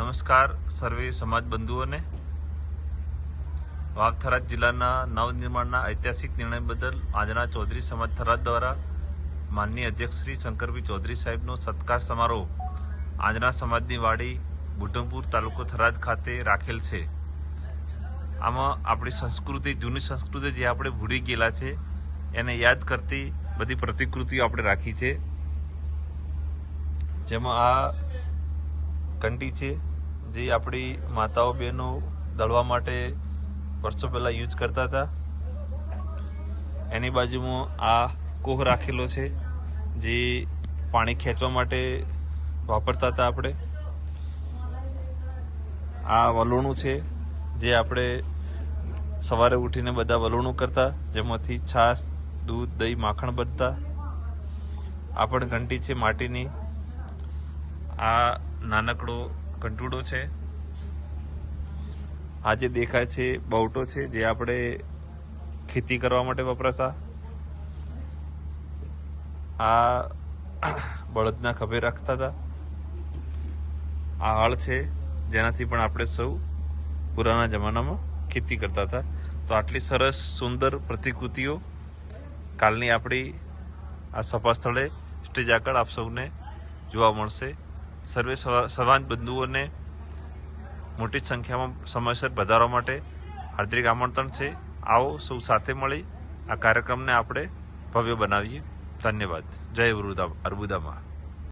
નમસ્કાર સર્વે સમાજ બંધુઓને. વાવ થરાદ જિલ્લાના નવનિર્માણના ઐતિહાસિક નિર્ણય બદલ આજના ચૌધરી સમાજ થરાદ દ્વારા માનનીય અધ્યક્ષ શ્રી શંકરભાઈ ચૌધરી સાહેબનો સત્કાર સમારોહ આજના સમાજની વાડી બુઢમપુર તાલુકો થરાદ ખાતે રાખેલ છે. આમાં આપણી સંસ્કૃતિ, જૂની સંસ્કૃતિ જે આપણે ભૂલી ગયેલા છે, એને યાદ કરતી બધી પ્રતિકૃતિઓ આપણે રાખી છે. જેમાં આ કંટી છે જે આપણી માતાઓ બહેનો દળવા માટે વર્ષો પહેલાં યુઝ કરતા હતા. એની બાજુમાં આ કોહ રાખેલો છે, જે પાણી ખેંચવા માટે વાપરતા હતા આપણે. આ વલોણું છે, જે આપણે સવારે ઉઠીને બધા વલોણું કરતા, જેમાંથી છાશ, દૂધ, દહીં, માખણ બનતા. આ પણ ઘંટી છે માટીની. આ નાનકડો કંટુડો છે. આ જે દેખાય છે બહુટો છે જે આપણે ખેતી કરવા માટે વપરાતા. આ બળદના ખભે રાખતા હતા. આ હળ છે જેનાથી પણ આપણે સૌ પુરાના જમાનામાં ખેતી કરતા હતા. તો આટલી સરસ, સુંદર પ્રતિકૃતિઓ કાલની આપણી આ સભા સ્થળે સ્ટેજ આગળ આપ સૌને જોવા મળશે. સર્વે સવા- સમાજ બંધુઓને મોટી સંખ્યામાં સમયસર પધારવા માટે હાર્દિક આમંત્રણ છે. આવો સૌ સાથે મળી આ કાર્યક્રમને આપણે ભવ્ય બનાવીએ. ધન્યવાદ. જય અર્બુદા અર્બુદામાં.